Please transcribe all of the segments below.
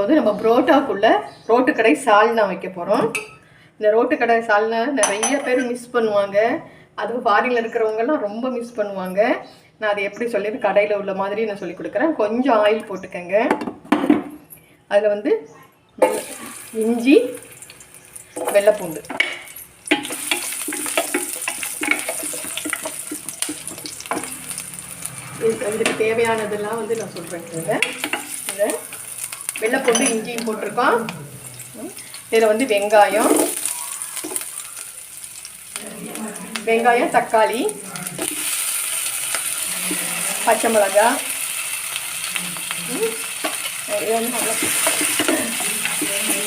வந்து நம்ம புரோட்டாக்குள்ள ரோட்டு கடை சால்னா வைக்க போகிறோம் இந்த ரோட்டு கடை சால்னா நிறைய பேர் மிஸ் பண்ணுவாங்க. அதுவும் ஃபாரினில் இருக்கிறவங்கலாம் ரொம்ப மிஸ் பண்ணுவாங்க. நான் அதை எப்படி சொல்லி கடையில் உள்ள மாதிரி நான் சொல்லி கொடுக்குறேன். கொஞ்சம் ஆயில் போட்டுக்கங்க. அதில் வந்து இஞ்சி வெள்ளைப்பூண்டு. இது- இதுக்கு தேவையானதெல்லாம் வந்து நான் சொல்கிறேன் வெள்ளைப்பூண்டு இஞ்சியும் போட்டிருக்கோம். இதில் வந்து வெங்காயம். வெங்காயம் தக்காளி பச்சை மிளகாய் இது வந்து நல்லா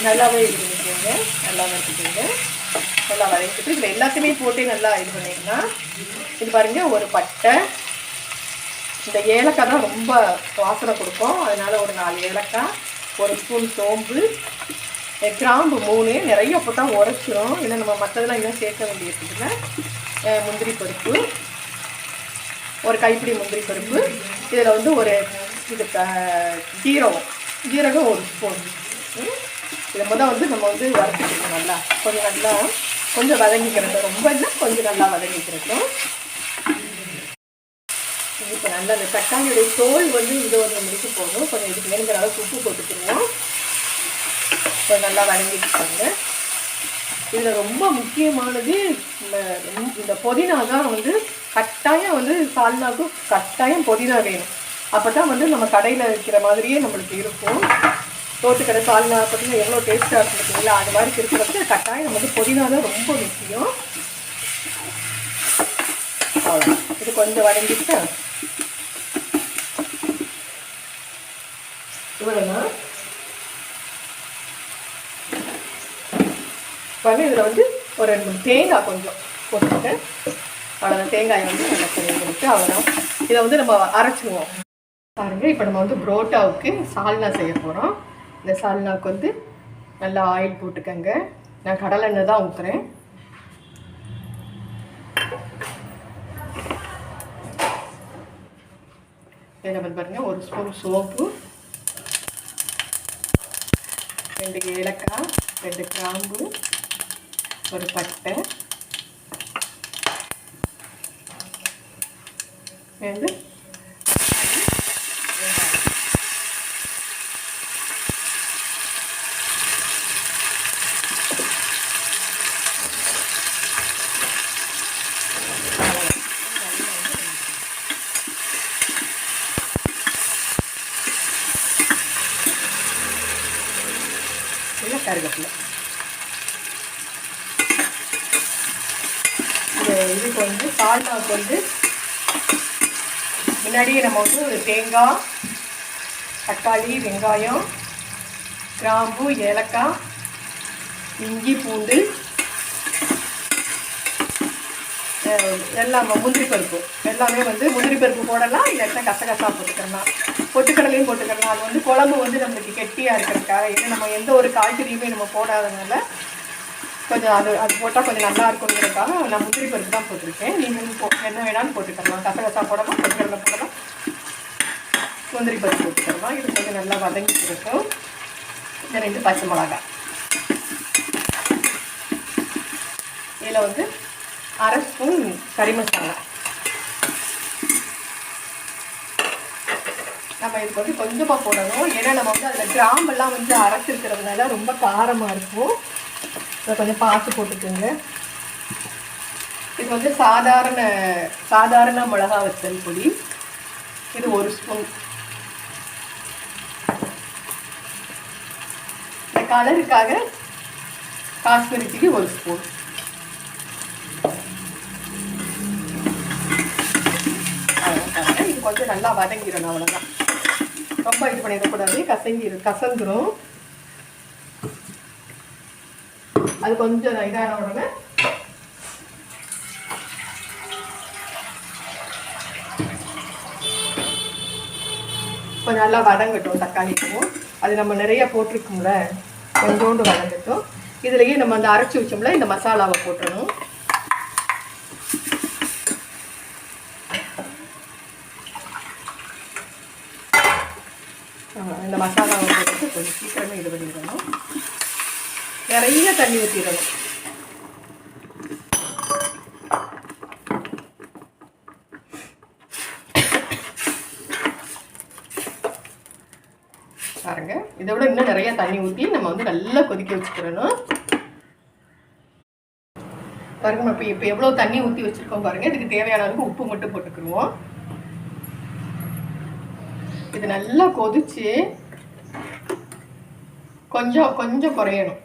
நல்லாவே இது பண்ணிக்கோங்க. நல்லா வறுத்துக்கோங்க நல்லா வதக்கிட்டு இதில் எல்லாத்தையுமே போட்டு நல்லா இது பண்ணிங்கன்னா இது பாருங்கள் ஒரு பட்டை. இந்த ஏலக்காய் தான் ரொம்ப வாசனை கொடுக்கும். அதனால ஒரு நாலு ஏலக்காய். ஒரு ஸ்பூன் சோம்பு கிராம்பு மூணு நிறைய போட்டால் உரைச்சிரும். ஏன்னா நம்ம மற்றதெல்லாம் இன்னும் சேர்க்க வேண்டியதுன்னா முந்திரி பருப்பு ஒரு கைப்பிடி முந்திரி பருப்பு. இதில் வந்து ஒரு இது ஜீரகம். ஜீரகம் ஒரு ஸ்பூன். இதை முதல் வந்து நம்ம வந்து வறுத்துக்கணும் நல்லா. கொஞ்சம் நல்லா கொஞ்சம் வதங்கிக்கிறது ரொம்ப இல்லை கொஞ்சம் நல்லா வதங்கிக்கிறதும். இப்போ நல்லா அந்த தக்காளியுடைய தோல் வந்து இது ஒரு முடிக்க போகணும் கொஞ்சம் இதுக்கு வேணுங்கிற அளவுக்கு உப்பு போட்டுக்கணும். கொஞ்சம் நல்லா வதங்கிட்டுருக்காங்க இதில் ரொம்ப முக்கியமானது இந்த இந்த புதினா தான் வந்து கட்டாயம் வந்து சால்னாக்கும் கட்டாயம் புதினா வேணும். அப்போ தான் வந்து நம்ம கடையில் வைக்கிற மாதிரியே நம்மளுக்கு இருக்கும். தோட்டுக்கடை சால்னா பார்த்தீங்கன்னா எவ்வளோ டேஸ்ட்டாக இருக்கும் பார்த்தீங்களா அது மாதிரி இருக்கிறப்ப கட்டாயம் நமக்கு புதினா தான் ரொம்ப முக்கியம். அவ்வளோ இது கொஞ்சம் வதங்கிட்டு இவ்வளோதான் பாருங்கள் இதில் வந்து ஒரு ரெண்டு மூணு தேங்காய் கொஞ்சம் போட்டுட்டு அவ்வளோதான் தேங்காயை வந்து நல்லா போட்டு கொடுத்து அவ்வளோதான் இதை வந்து நம்ம அரைச்சிடுவோம். பாருங்கள் இப்போ நம்ம வந்து புரோட்டாவுக்கு சால்னா செய்ய போகிறோம் இந்த சால்னாவுக்கு வந்து நல்லா ஆயில் போட்டுக்கங்க. நான் கடலெண்ணெய் தான் ஊற்றுறேன் இதில் வந்து பாருங்கள் ஒரு ஸ்பூன் சோப்பு ரெண்டு ஏலக்காய் ரெண்டு கிராம்பு ஒரு பட்டை ரெண்டு கருவேப்பிலை. இதுக்கு வந்து சால்னாவுக்கு வந்து முன்னாடியே நம்ம வந்து தேங்காய் தக்காளி வெங்காயம் கிராம்பு ஏலக்காய் இஞ்சி பூண்டு எல்லாம் முந்திரி பருப்பு. எல்லாமே வந்து முந்திரி பருப்பு போடலாம் இல்லாட்டா கசகசா போட்டுக்கலாம் பொட்டுக்கடலையும் போட்டுக்கலாம். அது வந்து குழம்பு வந்து நம்மளுக்கு கெட்டியாக இருக்கிறதுக்காக. ஏன்னா நம்ம எந்த ஒரு காய்கறியுமே நம்ம போடாதனால கொஞ்சம் அது அது போட்டால் கொஞ்சம் நல்லா இருக்குங்கிறதுக்காக நான் முந்திரி பருப்பு தான் போட்டிருக்கேன். நீங்கள் போ என்ன வேணாலும் போட்டுக்கலாம். கசகசா போடலாம் பொட்டுக்கடலை போடலாம். முந்திரி பருப்பு போட்டுக்கலாம். இது கொஞ்சம் நல்லா வதங்கிட்டு இருக்கும். இந்த ரெண்டு பச்சை மிளகாய். இதில் வந்து அரை ஸ்பூன் கறி மசாலா. நம்ம இதுக்கு வந்து கொஞ்சமாக போடணும். ஏன்னா நம்ம வந்து அதில் கிராம்பெல்லாம் வந்து அரைச்சிருக்கிறதுனால ரொம்ப காரமாக இருக்கும். இதை கொஞ்சம் பார்த்து போட்டுக்கோங்க. இது வந்து சாதாரண சாதாரண மிளகா வத்தல் பொடி. இது ஒரு ஸ்பூன். இந்த கலருக்காக காஷ்மீரி சில்லி ஒரு ஸ்பூன். இது கொஞ்சம் நல்லா வதங்கிடணும் அவ்வளோதான் ரொம்ப இது பண்ணிடக்கூடாது. கசங்கி கசந்துடும் அது கொஞ்சம் இதான உடனே கொஞ்சம் நல்லா வதங்கட்டும் தக்காளிக்கும் அது நம்ம நிறைய போட்டிருக்கோம்ல கொஞ்சோண்டு வதங்கட்டும். இதுலேயே நம்ம அந்த அரைச்சி வச்சோம்ல இந்த மசாலாவை போட்டுடணும் இந்த மசாலாவை போட்டு கொஞ்சம் சீக்கிரமே இது பண்ணிடணும். நிறைய தண்ணி ஊற்றிடணும் பாருங்க. இதை விட இன்னும் நிறைய தண்ணி ஊற்றி நம்ம வந்து நல்லா கொதிக்க வச்சுக்கிறணும் பாருங்க நம்ம இப்போ இப்போ எவ்வளோ தண்ணி ஊற்றி வச்சுருக்கோம் பாருங்க. இதுக்கு தேவையான அளவுக்கு உப்பு மட்டும் போட்டுக்கிடுவோம். இது நல்லா கொதிச்சு கொஞ்சம் கொஞ்சம் குறையணும்.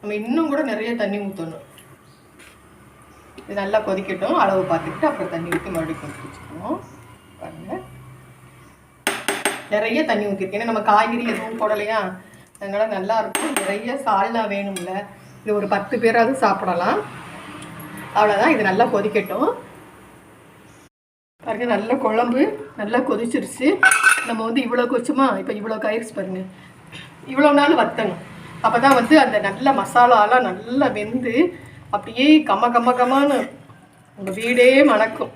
நம்ம இன்னும் கூட நிறைய தண்ணி ஊற்றணும் இது நல்லா கொதிக்கட்டும். அளவு பார்த்துக்கிட்டு அப்புறம் தண்ணி ஊற்றி மறுபடியும் கொதிக்க வச்சுக்கணும். பாருங்கள் நிறைய தண்ணி ஊற்றிருக்கேன் ஏன்னா நம்ம காய்கறி எதுவும் போடலையா? அதனால் நல்லா இருக்கும். நிறைய சால்னா வேணும்ல. இது ஒரு பத்து பேராவது சாப்பிடலாம். அவ்வளோதான் இது நல்லா கொதிக்கட்டும். பாருங்க நல்ல குழம்பு நல்லா கொதிச்சிருச்சு. நம்ம வந்து இவ்வளோ கொச்சுமா இப்போ இவ்வளோ காயிருச்சு பாருங்க. இவ்வளோ நாள் வத்தணும். அப்போ தான் வந்து அந்த நல்ல மசாலாலாம் நல்லா வெந்து அப்படியே கம கம கமான்னு உங்கள் வீடே மணக்கும்.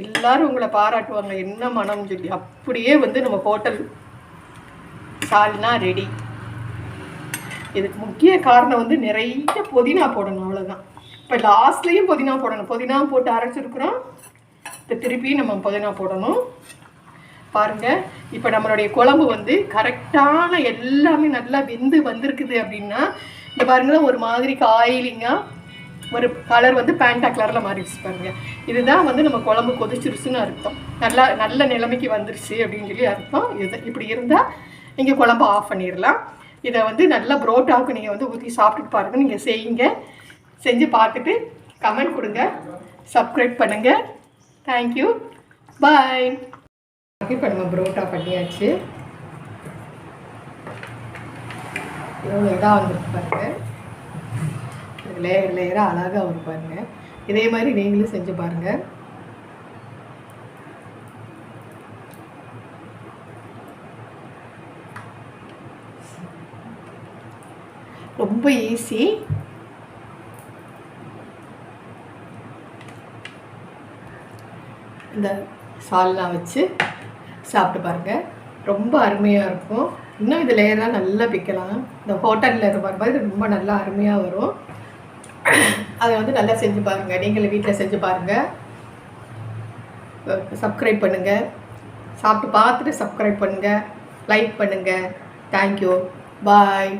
எல்லாரும் உங்களை பாராட்டுவாங்க. என்ன மனம்னு சொல்லி. அப்படியே வந்து நம்ம ஹோட்டல் சால்னா ரெடி இதுக்கு முக்கிய காரணம் வந்து நிறைய புதினா போடணும் அவ்வளோதான் இப்போ லாஸ்ட்லேயும் புதினா போடணும். புதினா போட்டு அரைச்சிருக்கிறோம். இப்போ திருப்பி நம்ம புதினா போடணும். பாருங்க இப்போ நம்மளுடைய குழம்பு வந்து கரெக்டான எல்லாமே நல்லா வெந்து வந்திருக்குது அப்படின்னா இந்த பாருங்களேன் ஒரு மாதிரி காயிலிங்காக ஒரு கலர் வந்து பேண்டா கலரில் மாறிடுச்சு பாருங்க. இதுதான் வந்து நம்ம குழம்பு கொதிச்சிருச்சுன்னு அர்த்தம். நல்லா நல்ல நிலைமைக்கு வந்துருச்சு அப்படின்னு சொல்லி அர்த்தம். இது இப்படி இருந்தால் நீங்கள் குழம்பு ஆஃப் பண்ணிடலாம். இதை வந்து நல்லா புரோட்டாவுக்கு நீங்கள் வந்து ஊற்றி சாப்பிட்டுட்டு பாருங்கள் நீங்கள் செய்யுங்க. செஞ்சு பார்த்துட்டு கமெண்ட் கொடுங்க. சப்ஸ்கிரைப் பண்ணுங்கள் தேங்க்யூ பாய் இப்போ நம்ம புரோட்டா பண்ணியாச்சு. எவ்வளோ இதாக வந்துருக்கு பாருங்க. லேயர் லேயராக அழகாக வரும் பாருங்க. இதே மாதிரி நீங்களும் செஞ்சு பாருங்க. ரொம்ப ஈஸி இந்த சால்லாம் வச்சு சாப்பிட்டு பாருங்கள் ரொம்ப அருமையாக இருக்கும். இன்னும் இது லேயராக நல்லா பிக்கலாம். இந்த ஹோட்டலில் இது மாதிரி ரொம்ப நல்லா அருமையாக வரும். அதை வந்து நல்லா செஞ்சு பாருங்கள் நீங்களும் வீட்டில் செஞ்சு பாருங்கள் சப்ஸ்கிரைப் பண்ணுங்கள் சாப்பிட்டு பார்த்துட்டு சப்ஸ்கிரைப் பண்ணுங்கள் லைக் பண்ணுங்கள் தேங்க்யூ பாய்